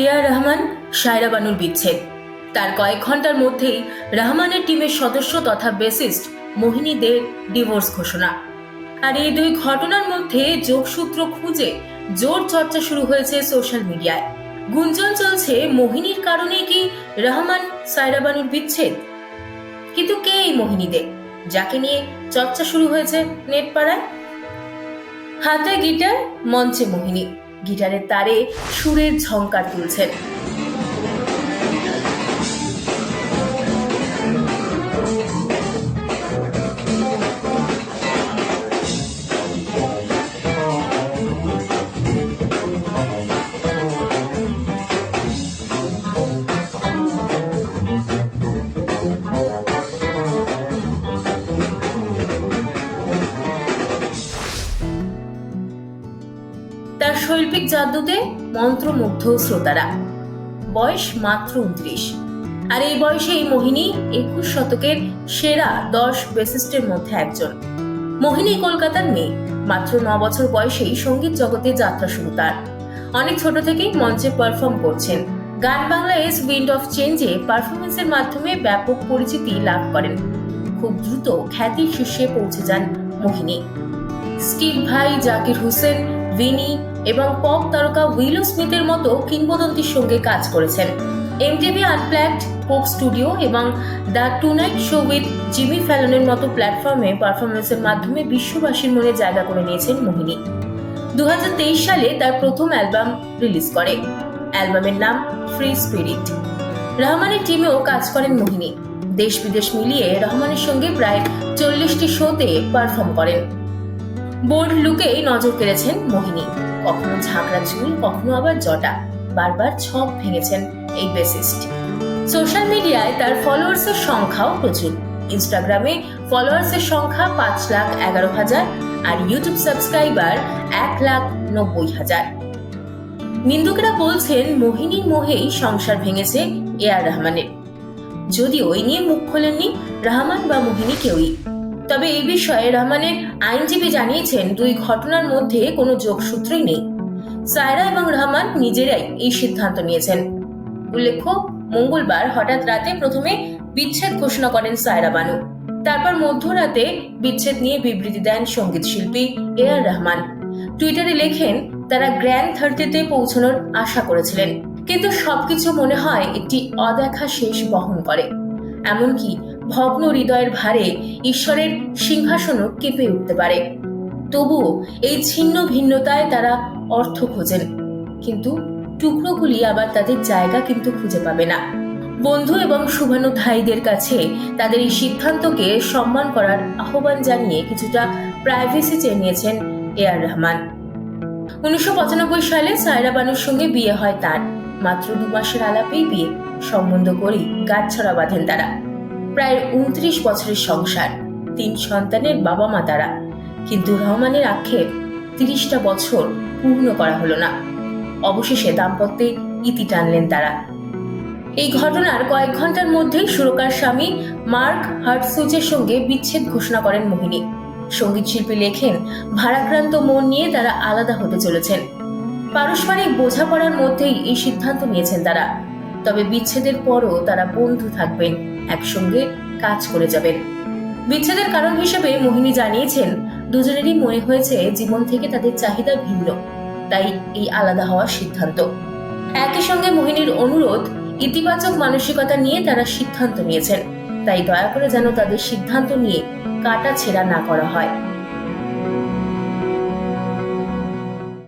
AR Rahman Saira বানুর বিচ্ছেদ। তার কয়েক ঘণ্টার মধ্যেই রহমানের টিমের সদস্য তথা বেসিস্ট মোহিনী দের ডিভোর্স ঘোষণা। আর এই দুই ঘটনার মধ্যে যোগসূত্র খুঁজে জোর চর্চা শুরু হয়েছে সোশ্যাল মিডিয়ায়। গুঞ্জন চলছে, মোহিনীর কারণে কি রহমান সায়রা বানুর বিচ্ছেদ? কিন্তু কে এই মোহিনী দে যাকে নিয়ে চর্চা শুরু হয়েছে নেট পাড়ায় হাতে গিটার, মঞ্চে মোহিনী। গিটারের তারে সুরের ঝংকার তুলছেন। শৈল্পিক জাদুতে মন্ত্রমুগ্ধ শ্রোতারা। বয়স মাত্র উনত্রিশ। আর এই বয়সে এই মোহিনী একুশ শতকের সেরা দশ বেসিস্টের মধ্যে একজন। মোহিনী কলকাতার মেয়ে। মাত্র ন বছর বয়সেই সংগীত জগতে যাত্রা শুরু তার। অনেক ছোট থেকেই মঞ্চে পারফর্ম করছেন। গান বাংলা এস উইন্ড অফ চেঞ্জে পারফরমেন্সের মাধ্যমে ব্যাপক পরিচিতি লাভ করেন। খুব দ্রুত খ্যাতির শীর্ষে পৌঁছে যান মোহিনী। Steve Vai Zakir Hussain, Vinnie এবং পপ তারকা উইলো স্মিথের মতো কিংবদন্তির সঙ্গে কাজ করেছেন। এমটিভি আনপ্ল্যাকড কোক স্টুডিও এবং the Tonight Show with Jimmy ফ্যালনের মতো প্ল্যাটফর্মে পারফরমেন্সের মাধ্যমে বিশ্ববাসীর মনে জায়গা করে নিয়েছেন মোহিনী। দুই হাজার তেইশ সালে তার প্রথম অ্যালবাম রিলিজ করে। অ্যালবামের নাম ফ্রি স্পিরিট রহমানের টিমেও কাজ করেন মোহিনী। দেশ বিদেশ মিলিয়ে রহমানের সঙ্গে প্রায় চল্লিশটি শোতে পারফর্ম করেন। বোল্ড লুকেই নজর কেড়েছেন মোহিনী। কখনো ঝাঁকড়া চুল, কখনো আবার জটা। বারবার ছক ভেঙেছেন এই বেসিস্ট। সোশ্যাল মিডিয়ায় তার ফলোয়ার্সের সংখ্যাও প্রচুর। ইনস্টাগ্রামে ফলোয়ার্সের সংখ্যা পাঁচ লাখ এগারো হাজার আর ইউটিউব সাবস্ক্রাইবার এক লাখ নব্বই হাজার। নিন্দুকেরা বলছেন মোহিনীর মোহেই সংসার ভেঙেছে এ আর রহমানের। যদিও এই নিয়ে মুখ খোলেননি রহমান বা মোহিনী কেউই। তবে এই বিষয়ে রহমানের আইনজীবী জানিয়েছেন, দুই ঘটনার মধ্যে কোনো যোগসূত্রই নেই। সায়রা এবং রহমান নিজেরাই এই সিদ্ধান্ত নিয়েছেন। উল্লেখ্য, মঙ্গলবার হঠাৎ রাতে প্রথমে বিচ্ছেদ ঘোষণা করেন সায়রা বানু। তারপর মধ্যরাতে বিচ্ছেদ নিয়ে বিবৃতি দেন সংগীত শিল্পী এ আর রহমান। টুইটারে লেখেন, তারা গ্র্যান্ড থার্টিতে পৌঁছানোর আশা করেছিলেন, কিন্তু সবকিছু মনে হয় একটি অদেখা শেষ বহন করে। এমনকি ভগ্ন হৃদয়ের ভারে ঈশ্বরের সিংহাসনও কেঁপে উঠতে পারে। তবুও এই ছিন্ন ভিন্নতায় তারা অর্থ খোঁজেন। কিন্তু টুকরোগুলি আবার তাদের জায়গা কিন্তু খুঁজে পাবে না। বন্ধু এবং শুভানুধ্যায়ীদের কাছে তাদের এই সিদ্ধান্তকে সম্মান করার আহ্বান জানিয়ে কিছুটা প্রাইভেসি চেয়ে নিয়েছেন এ আর রহমান। উনিশশো পঁচানব্বই সালে সায়রা বানুর সঙ্গে বিয়ে হয় তার। মাত্র দু মাসের আলাপেই বিয়ে। সম্বন্ধ করেই গাছছড়া বাঁধেন তারা। প্রায় উনত্রিশ বছরের সংসার, তিন সন্তানের বাবা মা তারা কিন্তু রহমানের আক্ষেপ তিরিশটা বছর পূর্ণ করা হলো না। অবশেষে দাম্পত্যে ইতি টানলেন তারা। এই ঘটনার কয়েক ঘণ্টার মধ্যেই সুরকার স্বামী মার্ক হার্টসুজের সঙ্গে বিচ্ছেদ ঘোষণা করেন মোহিনী। সংগীত শিল্পী লেখেন, ভারাক্রান্ত মন নিয়ে তারা আলাদা হতে চলেছেন। পারস্পরিক বোঝাপড়ার মধ্যেই এই সিদ্ধান্ত নিয়েছেন তারা। তবে বিচ্ছেদের পরও তারা বন্ধু থাকবেন, একসঙ্গে কাজ করে যাবেন। বিচ্ছেদের কারণ হিসেবে মোহিনী জানিয়েছেন, দুজনেরই মনে হয়েছে জীবন থেকে তাদের চাহিদা ভিন্ন, তাই এই আলাদা হওয়ার সিদ্ধান্ত। একই সঙ্গে মোহিনীর অনুরোধ, ইতিবাচক মানসিকতা নিয়ে তারা সিদ্ধান্ত নিয়েছেন, তাই দয়া করে যেন তাদের সিদ্ধান্ত নিয়ে কাটা ছেঁড়া না করা হয়।